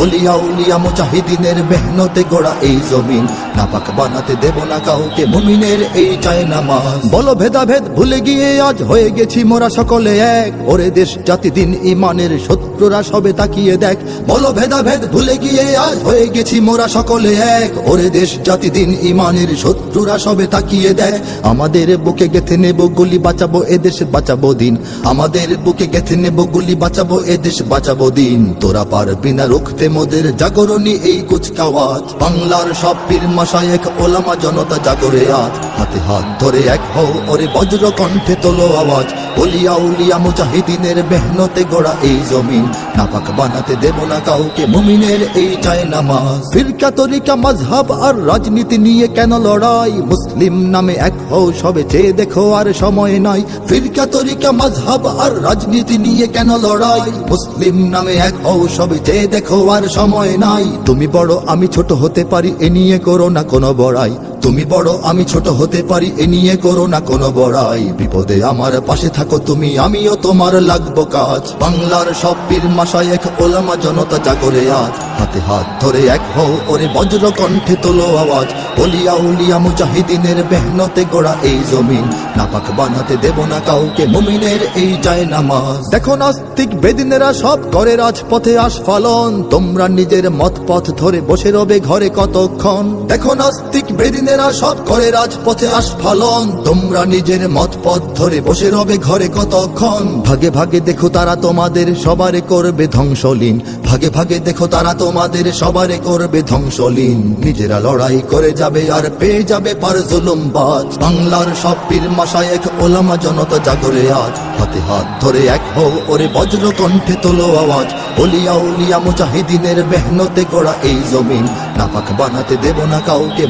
Olya উলিয়া মুজাহিদিনের মেহনতে গড়া এই জমিন। নাপাক বানাতে দেব না কাউকে মুমিনের এই চাই নামাজ। বলো ভেদাভেদ, ভুলে গিয়ে আজ হয়ে গেছি মোরা সকলে এক। ওরে দেশ, জাতি, দিন, ইমানের শত্রুরা সবে তাকিয়ে দেখ। বলো ভেদাভেদ, ভুলে গিয়ে আজ হয়ে গেছি মোরা সকলে এক। ওরে দেশ, জাতি, দিন, ইমানের শত্রুরা সবে তাকিয়ে দেখ। আমাদের বুকে গেথে নেব, গুলি বাঁচাবো এদেশ বাঁচাবো দিন। আমাদের বুকে গেথে নেব, গুলি বাঁচাবো এদেশ বাঁচাবো দিন। তোরা পারবি না রুখতে মোদের জাগরণী এই কুচকাওয়াজ বাংলার সব পীর মাসায়েক ওলামা জনতা জাগরে আজ। হাতে হাত ধরে এক হও ওরে বজ্র কণ্ঠে তোলো আওয়াজ। বলিয়া উলিয়া মুজাহিদিনের মেহনতে গড়া এই জমিন। নাপাক বানাতে দেব না কাউকে। মুমিনের এই চায় নামাজ। ফিরকা তরিকা মাঝহাব আর রাজনীতি নিয়ে কেন লড়াই? মুসলিম নামে এক হও, সবে চেয়ে দেখো আর সময় নাই। ফিরকা তরিকা মাঝহাব আর রাজনীতি নিয়ে কেন লড়াই? মুসলিম নামে এক হও, সবে চেয়ে দেখো আর সময় নাই। তুমি বড়, আমি ছোট হতে পারি, এ নিয়ে করো না কোনো বড়াই। তুমি বড়, আমি ছোট হতে পারি, এ নিয়ে করো না কোনো বড়াই। বিপদে আমার পাশে থাকো তুমি, আমিও তোমার লাগবো কাজ। বাংলার সব পীর মাসায় এক ওলামা জনতা জাগরে আজ। হাতে হাত ধরে এক হও ওরে বজ্র কণ্ঠে তোলো আওয়াজ। ওলিয়া উলিয়া মুজাহিদিনের মেহনতে গোড়া এই জমিন। নাপাক বানাতে দেব না কাউকে, মুমিনের এই চায় নামাজ। দেখো নাস্তিক বেদিনেরা সব করে রাজপথে আস্ফালন। তোমরা নিজের মত পথ ধরে বসে রবে ঘরে কতক্ষণ। দেখো নাস্তিক বেদিনেরা সব করে রাজপথে আস্ফালন। তোমরা নিজের মত পথ ধরে বসে রবে ঘরে কতক্ষণ। ভাগে ভাগে দেখো তারা তোমাদের সবারে করবে ধ্বংসলীন। ভাগে ভাগে দেখো তারা তোমাদের সবারে করবে ধ্বংসলীন নিজেরা লড়াই করে যাবে আর পেয়ে যাবে পার জুলুম বাজ। বাংলার সব পীর মাসায়েক ওলামা জনতা জাগরে আজ। হাতে হাত ধরে এক হও ওরে বজ্র কণ্ঠে তোলো আওয়াজ। উলিয়া মুজাহিদিনের মেহনতে গড়া এই জমিন। নাপাক বানাতে দেব না কাউকে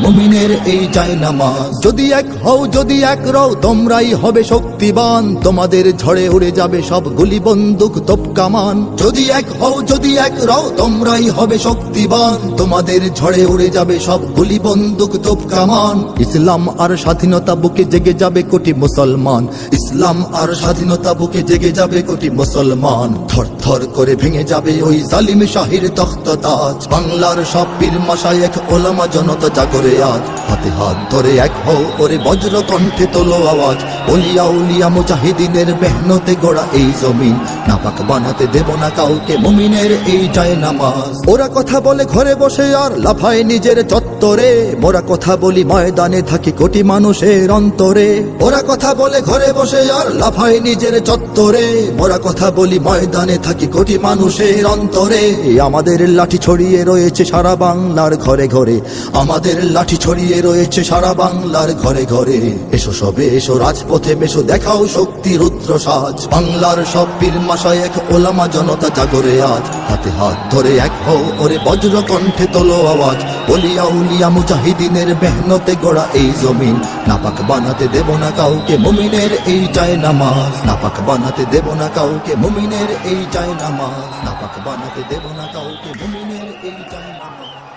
এই যদি এক হও, যদি এক রও, তোমরাই হবে শক্তিবান। তোমাদের ঝড়ে উড়ে যাবে সব গুলি বন্দুক তোপ কামান যদি এক হও, যদি এক রও, তোমরাই হবে শক্তিবান, তোমাদের ঝড়ে উড়ে যাবে সব গুলি বন্দুক তোপ কামান ইসলাম আর স্বাধীনতা বুকে জেগে যাবে কোটি মুসলমান। ইসলাম আর স্বাধীনতা বুকে জেগে যাবে কোটি মুসলমান। থর থর করে ভেঙে যাবে ওই জালিম শাহির তখ্ত তাজ বাংলার সব পীর মাসায়েক ওলামা জনতা জাগরে আজ। হাতে হাত ধরে এক হও ওরে বজ্র কণ্ঠে তোলো আওয়াজ। ওলিয়া উলিয়া মুজাহিদিনের মেহনতে গড়া এই জমিন। নাপাক বানাতে দেব না কাউকে মুমিনের এই চায় নামাজ ওরা কথা বলে ঘরে বসে আর লাফায় নিজের চত্বরে মোরা কথা বলি ময়দানে থাকি কোটি মানুষের অন্তরে। ওরা কথা বলে ঘরে বসে আর লাফায় নিজের চত্বরে। মোরা কথা বলি ময়দানে থাকি কোটি মানুষের অন্তরে। আমাদের লাঠি ছড়িয়ে রয়েছে সারা বাংলার ঘরে ঘরে। আমাদের লাঠি ছড়িয়ে রয়েছে সারা বাংলার ঘরে ঘরে। এসো সবে, এসো রাজপথে বেশো দেখাও শক্তি রুদ্র সাজ। বাংলার সব পীর মাসায়েক ওলামা জনতা জাগরে আজ। হাতে হাত ধরে এক হও ওরে বজ্র কণ্ঠে তোলো আওয়াজ। ওলিয়া উলিয়া মুজাহিদিনের মেহনতে গড়া এই জমিন। নাপাক বানাতে দেব না কাউকে মুমিনের, এই চায় নামাজ। নাপাক বানাতে দেব না কাউকে মুমিনের, এই চায় নামাজ। নাপাক বানাতে দেব না কাউকে মুমিনের, এই চায় নামাজ।